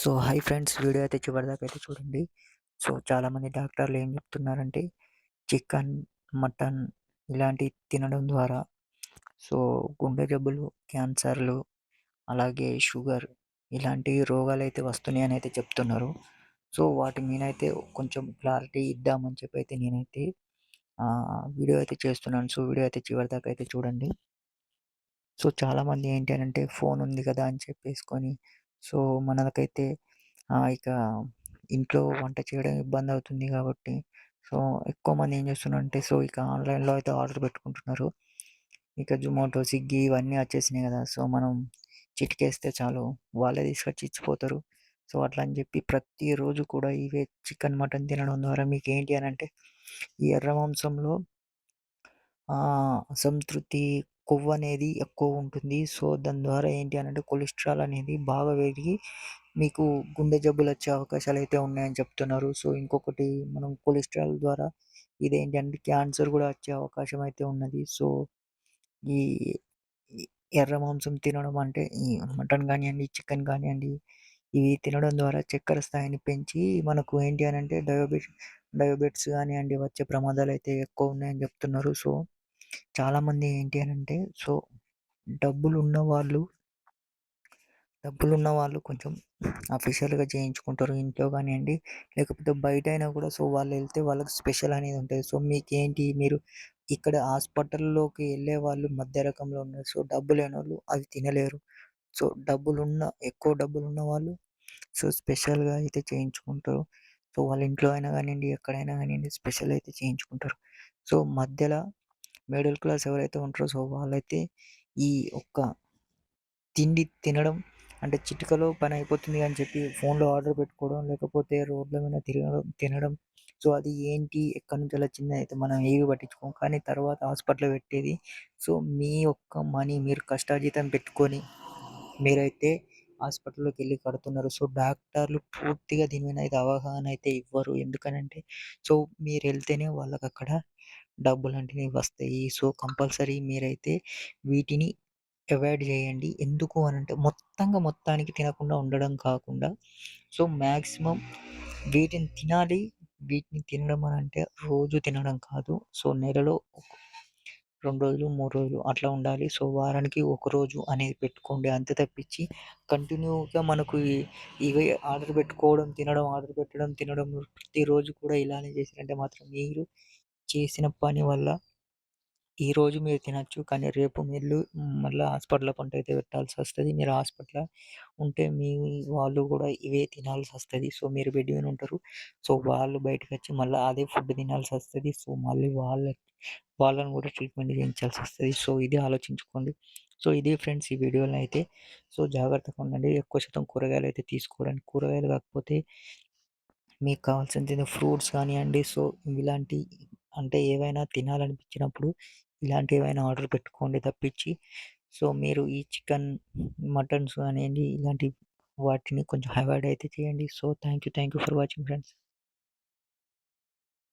So hi friends video అయితే చివరిదాకా అయితే చూడండి. సో చాలామంది డాక్టర్లు ఏం చెప్తున్నారంటే చికెన్ మటన్ ఇలాంటివి తినడం ద్వారా సో గుండె జబ్బులు క్యాన్సర్లు అలాగే షుగర్ ఇలాంటి రోగాలు అయితే వస్తున్నాయి అని అయితే చెప్తున్నారు. సో వాటి మీనైతే కొంచెం క్లారిటీ ఇద్దామని చెప్పి అయితే నేనైతే వీడియో అయితే చేస్తున్నాను. సో వీడియో అయితే చివరిదాకా అయితే చూడండి. సో చాలామంది ఏంటి అని అంటే ఫోన్ ఉంది కదా అని చెప్పేసుకొని సో మనకైతే ఇక ఇంట్లో వంట చేయడం ఇబ్బంది అవుతుంది కాబట్టి సో ఎక్కువ మంది ఏం చేస్తున్నారంటే సో ఇక ఆన్లైన్లో అయితే ఆర్డర్ పెట్టుకుంటున్నారు. ఇక జొమాటో స్విగ్గీ ఇవన్నీ వచ్చేసినాయి కదా సో మనం చిటికేస్తే చాలు వాళ్ళే తీసుకొచ్చి ఇచ్చిపోతారు. సో అట్లా అని చెప్పి ప్రతిరోజు కూడా ఇవే చికెన్ మటన్ తినడం ద్వారా మీకు ఏంటి అని అంటే ఈ ఎర్ర మాంసంలో సంతృప్తి కొవ్వు అనేది ఎక్కువ ఉంటుంది. సో దాని ద్వారా ఏంటి అని అంటే కొలెస్ట్రాల్ అనేది బాగా పెరిగి మీకు గుండె జబ్బులు వచ్చే అవకాశాలు అయితే ఉన్నాయని చెప్తున్నారు. సో ఇంకొకటి మనం కొలెస్ట్రాల్ ద్వారా ఇదేంటంటే క్యాన్సర్ కూడా వచ్చే అవకాశం అయితే ఉన్నది. సో ఈ ఎర్ర మాంసం తినడం అంటే ఈ మటన్ కానివ్వండి చికెన్ కానివ్వండి ఇవి తినడం ద్వారా చక్కెర స్థాయిని పెంచి మనకు ఏంటి అని అంటే డయాబెటిస్ డయాబెటిస్ కానివ్వండి వచ్చే ప్రమాదాలు అయితే ఎక్కువ ఉన్నాయని చెప్తున్నారు. సో చాలామంది ఏంటి అని అంటే సో డబ్బులు ఉన్న వాళ్ళు డబ్బులు ఉన్న వాళ్ళు కొంచెం అఫీషియల్గా చేయించుకుంటారు ఇంట్లో కానివ్వండి లేకపోతే బయట అయినా కూడా సో వాళ్ళు వెళ్తే వాళ్ళకి స్పెషల్ అనేది ఉంటుంది. సో మీకేంటి? మీరు ఇక్కడ హాస్పిటల్లోకి వెళ్ళే వాళ్ళు మధ్య రకంలో ఉన్నారు. సో డబ్బు లేని వాళ్ళు అది తినలేరు. సో డబ్బులు ఉన్న ఎక్కువ డబ్బులు ఉన్న వాళ్ళు సో స్పెషల్గా అయితే చేయించుకుంటారు. సో వాళ్ళ ఇంట్లో అయినా కానివ్వండి ఎక్కడైనా కానివ్వండి స్పెషల్ అయితే చేయించుకుంటారు. సో మధ్యలో మిడిల్ క్లాస్ ఎవరైతే ఉంటారో సో వాళ్ళైతే ఈ ఒక్క తిండి తినడం అంటే చిటికలో పని అయిపోతుంది అని చెప్పి ఫోన్లో ఆర్డర్ పెట్టుకోవడం లేకపోతే రోడ్ల మీద తిరగడం తినడం సో అది ఏంటి ఎక్కడి నుంచి వచ్చింది అయితే మనం ఏవి పట్టించుకోం కానీ తర్వాత హాస్పిటల్ పెట్టేది సో మీ యొక్క మనీ మీరు కష్టార్జితం పెట్టుకొని మీరైతే హాస్పిటల్లోకి వెళ్ళి కడుతున్నారు. సో డాక్టర్లు పూర్తిగా దీని మీద అయితే అవగాహన అయితే ఇవ్వరు. ఎందుకనంటే సో మీరు వెళ్తేనే వాళ్ళకి అక్కడ డబ్బులు అంటే వస్తాయి. సో కంపల్సరీ మీరైతే వీటిని అవాయిడ్ చేయండి. ఎందుకు అని అంటే మొత్తంగా మొత్తానికి తినకుండా ఉండడం కాకుండా సో మ్యాక్సిమం వీటిని తినాలి. వీటిని తినడం అని అంటే రోజు తినడం కాదు. సో నెలలో రెండు రోజులు మూడు రోజులు అట్లా ఉండాలి. సో వారానికి ఒక రోజు అనేది పెట్టుకోండి. అంతే తప్పించి కంటిన్యూగా మనకు ఇవి ఆర్డర్ పెట్టుకోవడం తినడం ఆర్డర్ పెట్టడం తినడం ప్రతిరోజు కూడా ఇలానే చేసినట్టే మాత్రం మీరు చేసిన పని వల్ల ఈరోజు మీరు తినచ్చు. కానీ రేపు మీరు మళ్ళీ హాస్పిటల్ పంట అయితే పెట్టాల్సి వస్తుంది. మీరు హాస్పిటల్ ఉంటే మీ వాళ్ళు కూడా ఇవే తినాల్సి వస్తుంది. సో మీరు బెడ్ మీద ఉంటారు. సో వాళ్ళు బయటకు వచ్చి మళ్ళీ అదే ఫుడ్ తినాల్సి వస్తుంది. సో మళ్ళీ వాళ్ళ వాళ్ళని కూడా ట్రీట్మెంట్ చేయించాల్సి వస్తుంది. సో ఇది ఆలోచించుకోండి. సో ఇది ఫ్రెండ్స్ ఈ వీడియోలో అయితే. సో జాగ్రత్తగా ఉండండి. ఎక్కువ శాతం కూరగాయలు అయితే తీసుకోవడానికి కూరగాయలు కాకపోతే మీకు కావాల్సింది ఫ్రూట్స్ కానివ్వండి. సో ఇలాంటి అంటే ఏవైనా తినాలనిపించినప్పుడు ఇలాంటివి ఆర్డర్ పెట్టుకోండి తప్పించి. సో మీరు ఈ చికెన్ మటన్స్ కానివ్వండి ఇలాంటి వాటిని కొంచెం అవాయిడ్ అయితే చేయండి. So thank you thank you for watching friends.